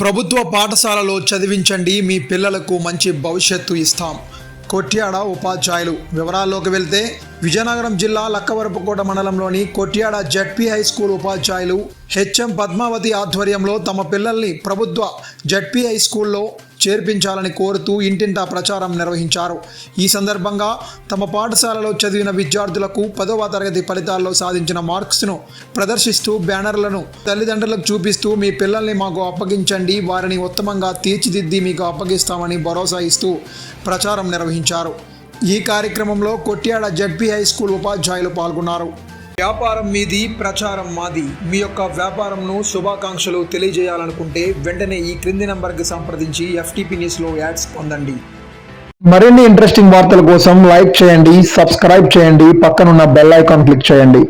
ప్రభుత్వ పాఠశాలలో చదివించండి మీ పిల్లలకు మంచి భవిష్యత్తు ఇస్తాం. కొట్యాడ ఉపాధ్యాయులు వివరాల్లోకి వెళ్తే విజయనగరం జిల్లా లక్కవరపుకోట మండలంలోని కొట్యాడ జడ్పీ హై స్కూల్ ఉపాధ్యాయులు హెచ్ఎం పద్మావతి ఆధ్వర్యంలో తమ పిల్లల్ని ప్రభుత్వ జడ్పీ హై స్కూల్లో చేర్పించాలని కోరుతూ ఇంటింటా ప్రచారం నిర్వహించారు. ఈ సందర్భంగా తమ పాఠశాలలో చదివిన విద్యార్థులకు పదవ తరగతి ఫలితాల్లో సాధించిన మార్క్స్ను ప్రదర్శిస్తూ బ్యానర్లను తల్లిదండ్రులకు చూపిస్తూ మీ పిల్లల్ని మాకు అప్పగించండి వారిని ఉత్తమంగా తీర్చిదిద్ది మీకు అప్పగిస్తామని భరోసా ఇస్తూ ప్రచారం నిర్వహించారు. ఈ కార్యక్రమంలో కొట్యాడ జడ్పీ హై స్కూల్ ఉపాధ్యాయులు పాల్గొన్నారు. వ్యాపారం మీది ప్రచారం మాది. మీ యొక్క వ్యాపారంను శుభాకాంక్షలు తెలియజేయాలనుకుంటే వెంటనే ఈ క్రింది నంబర్కి సంప్రదించి ఎఫ్టీపీ న్యూస్లో యాడ్స్ పొందండి. మరిన్ని ఇంట్రెస్టింగ్ వార్తల కోసం లైక్ చేయండి సబ్స్క్రైబ్ చేయండి పక్కనున్న బెల్ ఐకాన్ క్లిక్ చేయండి.